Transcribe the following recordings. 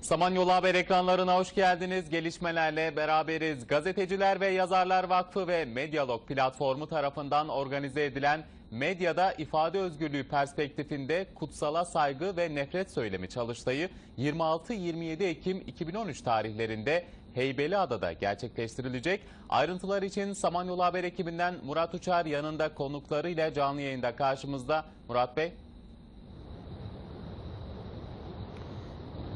Samanyolu Haber ekranlarına hoş geldiniz. Gelişmelerle beraberiz. Gazeteciler ve Yazarlar Vakfı ve Medyalog platformu tarafından organize edilen Medyada ifade özgürlüğü perspektifinde kutsala saygı ve nefret söylemi çalıştayı 26-27 Ekim 2013 tarihlerinde Heybeliada'da gerçekleştirilecek. Ayrıntılar için Samanyolu Haber ekibinden Murat Uçar yanında konuklarıyla canlı yayında karşımızda. Murat Bey.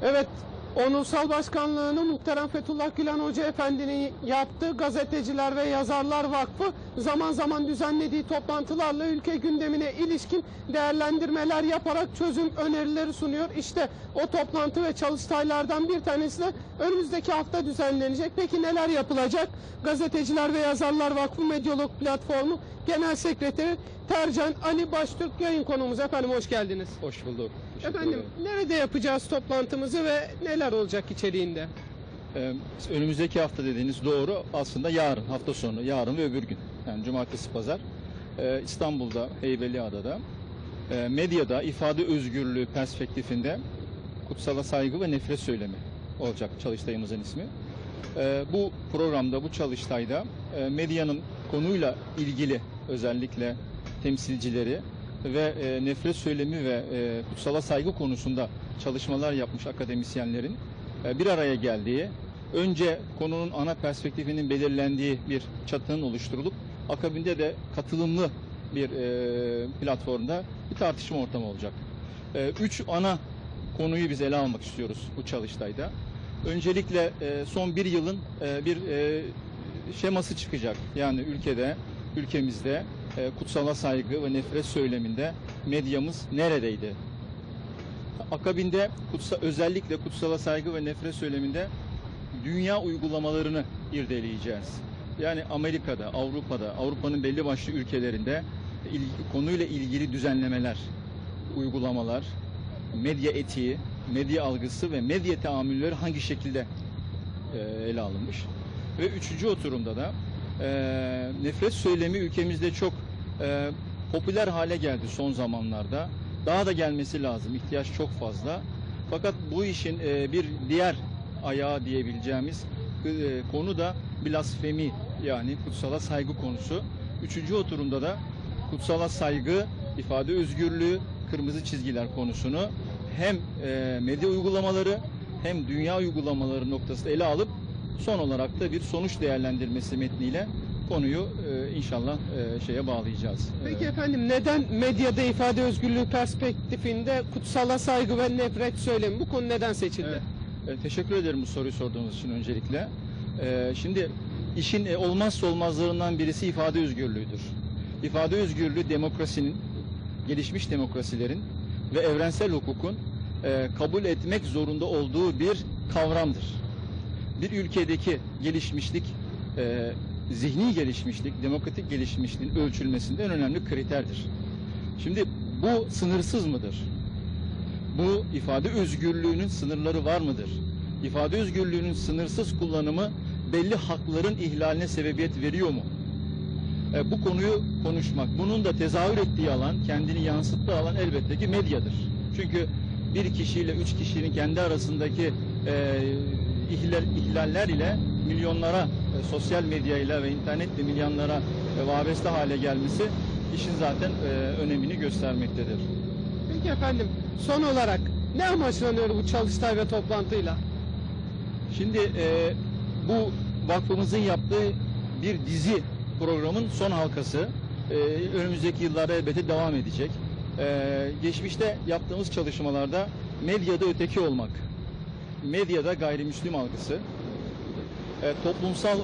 Evet, Onursal Başkanlığı'nı muhterem Fethullah Gülen Hoca Efendi'nin yaptığı Gazeteciler ve Yazarlar Vakfı zaman zaman düzenlediği toplantılarla ülke gündemine ilişkin değerlendirmeler yaparak çözüm önerileri sunuyor. İşte o toplantı ve çalıştaylardan bir tanesi de önümüzdeki hafta düzenlenecek. Peki neler yapılacak? Gazeteciler ve Yazarlar Vakfı Medyalog Platformu Genel Sekreteri Tercan Ali Baştürk yayın konumuz. Efendim hoş geldiniz. Hoş bulduk. Efendim nerede yapacağız toplantımızı ve neler olacak içeriğinde? Ee, önümüzdeki hafta dediğiniz doğru. Aslında yarın, hafta sonu, yarın ve öbür gün. Yani cumartesi, pazar. Ee, İstanbul'da, Heybeliada'da, e, medyada ifade özgürlüğü perspektifinde kutsala saygı ve nefret söylemi olacak çalıştayımızın ismi. Ee, bu programda, bu çalıştayda e, medyanın konuyla ilgili özellikle temsilcileri ve e, nefret söylemi ve e, kutsala saygı konusunda çalışmalar yapmış akademisyenlerin e, bir araya geldiği, önce konunun ana perspektifinin belirlendiği bir çatının oluşturulup akabinde de katılımlı bir e, platformda bir tartışma ortamı olacak. E, üç ana konuyu biz ele almak istiyoruz bu çalıştayda. Öncelikle son bir yılın bir şeması çıkacak. Yani ülkede, ülkemizde kutsala saygı ve nefret söyleminde medyamız neredeydi? Akabinde kutsa, özellikle kutsala saygı ve nefret söyleminde dünya uygulamalarını irdeleyeceğiz. Yani Amerika'da, Avrupa'da, Avrupa'nın belli başlı ülkelerinde il- konuyla ilgili düzenlemeler, uygulamalar, medya etiği, medya algısı ve medya tahammülleri hangi şekilde e, ele alınmış. Ve üçüncü oturumda da e, nefret söylemi ülkemizde çok e, popüler hale geldi son zamanlarda. Daha da gelmesi lazım. ihtiyaç çok fazla. Fakat bu işin e, bir diğer ayağı diyebileceğimiz e, konu da blasfemi yani kutsala saygı konusu. Üçüncü oturumda da kutsala saygı, ifade özgürlüğü, kırmızı çizgiler konusunu hem e, medya uygulamaları hem dünya uygulamaları noktasında ele alıp son olarak da bir sonuç değerlendirmesi metniyle konuyu e, inşallah e, şeye bağlayacağız. Peki E, efendim neden medyada ifade özgürlüğü perspektifinde kutsala saygı ve nefret söylemi bu konu neden seçildi? Evet. E, teşekkür ederim bu soruyu sorduğunuz için öncelikle. E, şimdi işin e, olmazsa olmazlarından birisi ifade özgürlüğüdür. İfade özgürlüğü demokrasinin, gelişmiş demokrasilerin ve evrensel hukukun e, kabul etmek zorunda olduğu bir kavramdır. Bir ülkedeki gelişmişlik, e, zihni gelişmişlik, demokratik gelişmişliğin ölçülmesinde en önemli kriterdir. Şimdi bu sınırsız mıdır? Bu ifade özgürlüğünün sınırları var mıdır? İfade özgürlüğünün sınırsız kullanımı belli hakların ihlaline sebebiyet veriyor mu? E, bu konuyu konuşmak, bunun da tezahür ettiği alan, kendini yansıttığı alan elbette ki medyadır. Çünkü bir kişiyle üç kişinin kendi arasındaki e, ihlal, ihlaller ile milyonlara, e, sosyal medyayla ve internetle milyonlara e, vabeste hale gelmesi işin zaten e, önemini göstermektedir. Peki efendim son olarak ne amaçlanıyor bu çalıştay ve toplantıyla? Şimdi e, bu vakfımızın yaptığı bir dizi programın son halkası e, önümüzdeki yıllarda elbette devam edecek. E, geçmişte yaptığımız çalışmalarda medyada öteki olmak, medyada gayrimüslim algısı, toplumsal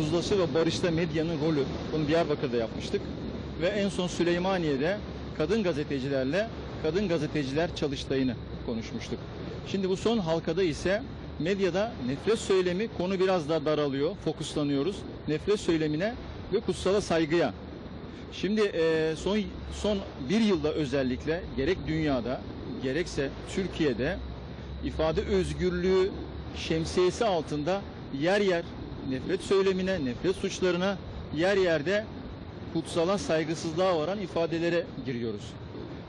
uzlaşı ve barışta medyanın rolü, bunu Diyarbakır'da yapmıştık. Ve en son Süleymaniye'de kadın gazetecilerle kadın gazeteciler çalıştayını konuşmuştuk. Şimdi bu son halkada ise medyada nefret söylemi konu biraz daha daralıyor, fokuslanıyoruz. Nefret söylemine ve kutsala saygıya. Şimdi e, son son bir yılda özellikle gerek dünyada gerekse Türkiye'de ifade özgürlüğü şemsiyesi altında yer yer nefret söylemine, nefret suçlarına yer yerde kutsala saygısızlığa varan ifadelere giriyoruz.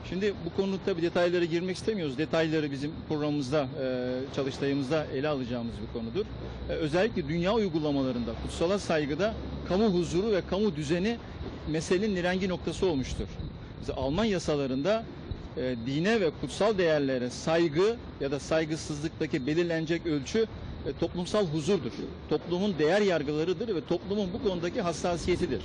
Şimdi bu konuda tabii detaylara girmek istemiyoruz. Detayları bizim programımızda, e, çalıştayımızda ele alacağımız bir konudur. E, özellikle dünya uygulamalarında kutsala saygıda kamu huzuru ve kamu düzeni meselenin nirengi noktası olmuştur. Mesela Alman yasalarında e, dine ve kutsal değerlere saygı ya da saygısızlıktaki belirlenecek ölçü e, toplumsal huzurdur. Toplumun değer yargılarıdır ve toplumun bu konudaki hassasiyetidir.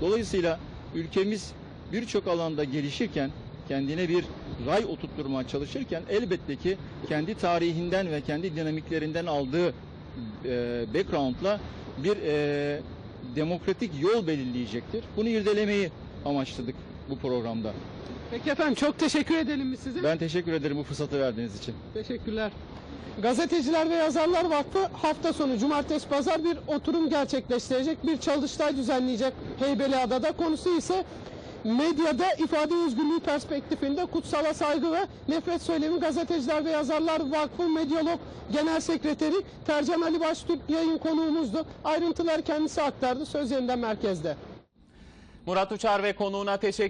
Dolayısıyla ülkemiz birçok alanda gelişirken, kendine bir ray oturtturmaya çalışırken elbette ki kendi tarihinden ve kendi dinamiklerinden aldığı e, background'la bir e, demokratik yol belirleyecektir. Bunu irdelemeyi amaçladık bu programda. Peki efendim çok teşekkür edelim biz size. Ben teşekkür ederim bu fırsatı verdiğiniz için. Teşekkürler. Gazeteciler ve Yazarlar Vakfı hafta sonu cumartesi pazar bir oturum gerçekleştirecek, bir çalıştay düzenleyecek Heybeliada'da. Konusu ise medyada ifade özgürlüğü perspektifinde kutsala saygı ve nefret söylemi Gazeteciler ve Yazarlar Vakfı Medyalog Genel Sekreteri Tercan Ali Baştürk yayın konuğumuzdu. Ayrıntıları kendisi aktardı. Söz yeniden merkezde. Murat Uçar ve konuğuna teşekkür